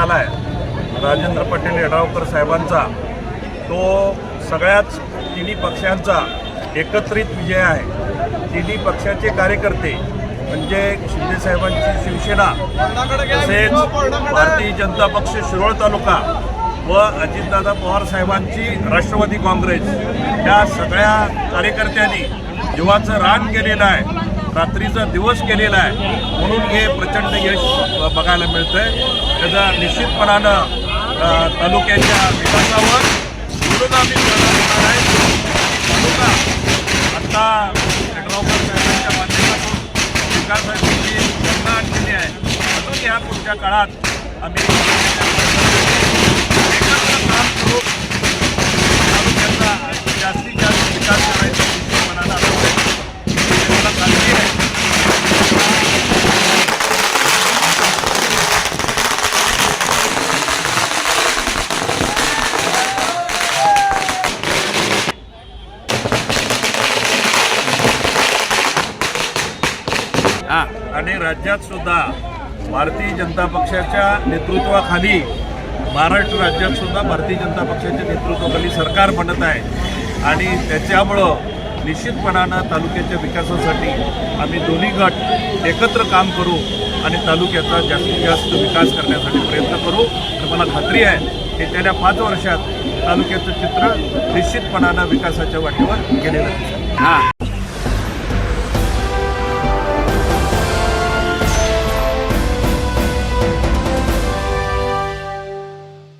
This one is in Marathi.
आलाय. राजेंद्र पाटील येडावकर साहेबांचा. तो सगळ्याच तिन्ही पक्षांचा एकत्रित विजय आहे. तिन्ही पक्षाचे कार्यकर्ते म्हणजे शिंदेसाहेबांची शिवसेना तसेच भारतीय जनता पक्ष शिरोळ तालुका व अजितदादा पवार साहेबांची राष्ट्रवादी काँग्रेस. या सगळ्या कार्यकर्त्यांनी जीवाचं रान केलेलं आहे. रात्रीचा दिवस केलेला आहे. म्हणून हे प्रचंड यश बघायला मिळतं आहे त्याचा निश्चितपणानं तालुक्याच्या विकासावर पुरोगामी परिणाम होणार आहे. तालुका आता यड्रावकर साहेबांच्या माध्यमातून विकासाची जी घटना आणलेली आहे म्हणून या पुढच्या काळात आम्ही एकत्र काम करू तालुक्याचा जास्तीत जास्त विकास करायचा निश्चितपणानं आला आहे. हे मला खात्री आहे हा आणि राज्यात सुद्धा भारतीय जनता पक्षाच्या नेतृत्वाखाली महाराष्ट्र राज्यात सुद्धा भारतीय जनता पक्षाच्या नेतृत्वाखाली सरकार बनत आहे. आणि त्याच्यामुळं निश्चितपणानं तालुक्याच्या विकासासाठी आम्ही दोन्ही गट एकत्र काम करू आणि तालुक्याचा जास्तीत जास्त विकास करण्यासाठी प्रयत्न करू. तर मला खात्री आहे की गेल्या पाच वर्षात तालुक्याचं चित्र निश्चितपणानं विकासाच्या वाटेवर गेलेलं दिसेल हा.